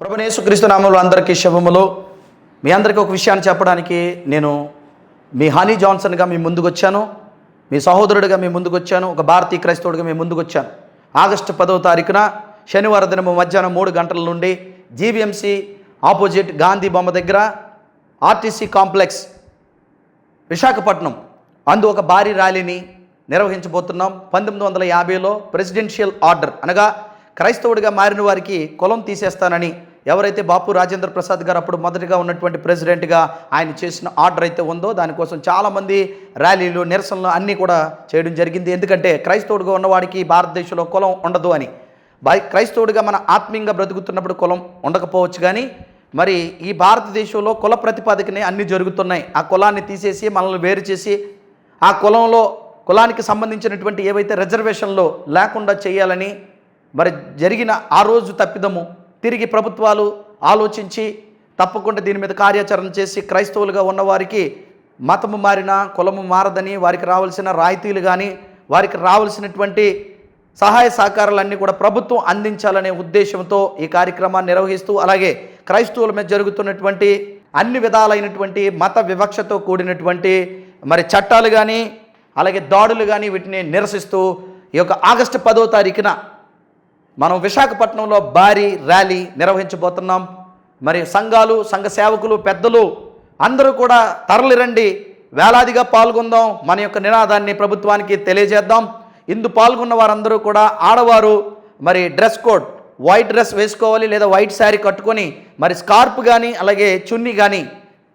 ప్రభునేసుక్రీస్తు నామంలో అందరికీ శుభములు. మీ అందరికీ ఒక విషయాన్ని చెప్పడానికి నేను మీ హనీ జాన్సన్గా మీ ముందుకు వచ్చాను మీ సహోదరుడిగా మీ ముందుకు వచ్చాను ఒక భారతీయ క్రైస్తవుడిగా మీ ముందుకు వచ్చాను ఆగస్టు పదవ తారీఖున శనివారం దినము మధ్యాహ్నం మూడు గంటల నుండి జీవీఎంసీ ఆపోజిట్ గాంధీ బొమ్మ దగ్గర ఆర్టీసీ కాంప్లెక్స్ విశాఖపట్నం అందు ఒక భారీ ర్యాలీని నిర్వహించబోతున్నాం. పంతొమ్మిది వందల యాభైలో ప్రెసిడెన్షియల్ ఆర్డర్ అనగా క్రైస్తవుడిగా మారిన వారికి కులం తీసేస్తానని ఎవరైతే బాపు రాజేంద్ర ప్రసాద్ గారు అప్పుడు మొదటిగా ఉన్నటువంటి ప్రెసిడెంట్గా ఆయన చేసిన ఆర్డర్ అయితే ఉందో దానికోసం చాలామంది ర్యాలీలు నిరసనలు అన్నీ కూడా చేయడం జరిగింది. ఎందుకంటే క్రైస్తవుడిగా ఉన్నవాడికి భారతదేశంలో కులం ఉండదు అని. బై- క్రైస్తవుడిగా మన ఆత్మీయంగా బ్రతుకుతున్నప్పుడు కులం ఉండకపోవచ్చు కానీ మరి ఈ భారతదేశంలో కుల ప్రతిపాదకనే అన్నీ జరుగుతున్నాయి. ఆ కులాన్ని తీసేసి మనల్ని వేరు చేసి ఆ కులంలో కులానికి సంబంధించినటువంటి ఏవైతే రిజర్వేషన్లో లేకుండా చేయాలని మరి జరిగిన ఆ రోజు తప్పిదము తిరిగి ప్రభుత్వాలు ఆలోచించి తప్పకుండా దీని మీద కార్యాచరణ చేసి క్రైస్తవులుగా ఉన్నవారికి మతము మారినా కులము మారదని వారికి రావాల్సిన రాయితీలు కానీ వారికి రావాల్సినటువంటి సహాయ సహకారాలన్నీ కూడా ప్రభుత్వం అందించాలనే ఉద్దేశంతో ఈ కార్యక్రమాన్ని నిర్వహిస్తూ అలాగే క్రైస్తవుల మీద జరుగుతున్నటువంటి అన్ని విధాలైనటువంటి మత వివక్షతో కూడినటువంటి మరి చట్టాలు కానీ అలాగే దాడులు కానీ వీటిని నిరసిస్తూ ఈ యొక్క ఆగస్టు పదో తారీఖున మనం విశాఖపట్నంలో భారీ ర్యాలీ నిర్వహించబోతున్నాం. మరి సంఘాలు సంఘ సేవకులు పెద్దలు అందరూ కూడా తరలిరండి. వేలాదిగా పాల్గొందాం. మన యొక్క నినాదాన్ని ప్రభుత్వానికి తెలియజేద్దాం. ఇందు పాల్గొన్న వారందరూ కూడా ఆడవారు మరి డ్రెస్ కోడ్ వైట్ డ్రెస్ వేసుకోవాలి లేదా వైట్ శారీ కట్టుకొని మరి స్కార్ప్ కానీ అలాగే చున్నీ కానీ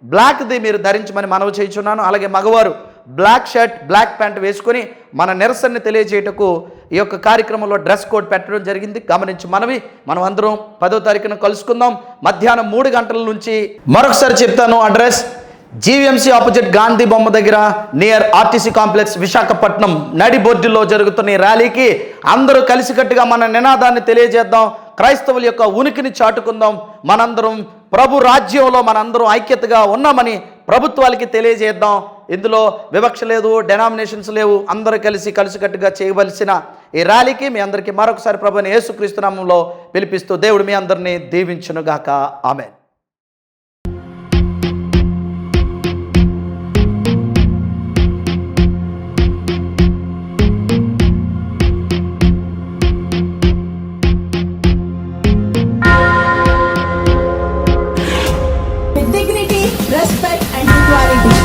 బ్లాక్ది మీరు ధరించమని మనవి చేయించున్నాను. అలాగే మగవారు బ్లాక్ షర్ట్ బ్లాక్ ప్యాంట్ వేసుకొని మన నిరసనని తెలియజేయటకు ఈ యొక్క కార్యక్రమంలో డ్రెస్ కోడ్ పెట్టడం జరిగింది. గమనించి మనవి మనం అందరం పదో తారీఖున కలుసుకుందాం. మధ్యాహ్నం మూడు గంటల నుంచి మరొకసారి చెప్తాను అడ్రస్ జీవీఎంసీ ఆపోజిట్ గాంధీ బొమ్మ దగ్గర నియర్ ఆర్టీసీ కాంప్లెక్స్ విశాఖపట్నం నడి బోర్డులో జరుగుతున్న ఈ ర్యాలీకి అందరూ కలిసికట్టుగా మన నినాదాన్ని తెలియజేద్దాం. క్రైస్తవుల యొక్క ఉనికిని చాటుకుందాం. మనందరం ప్రభు రాజ్యంలో మనందరం ఐక్యతగా ఉన్నామని ప్రభుత్వాలకి తెలియజేద్దాం. ఇందులో వివక్ష లేదు డెనామినేషన్స్ లేవు. అందరూ కలిసి కలిసికట్టుగా చేయవలసిన ఈ ర్యాలీకి మీ అందరికీ మరొకసారి ప్రభుని యేసుక్రీస్తునామంలో పిలిపిస్తూ దేవుడు మీ అందరినీ దీవించునుగాక. ఆమె respect and equality.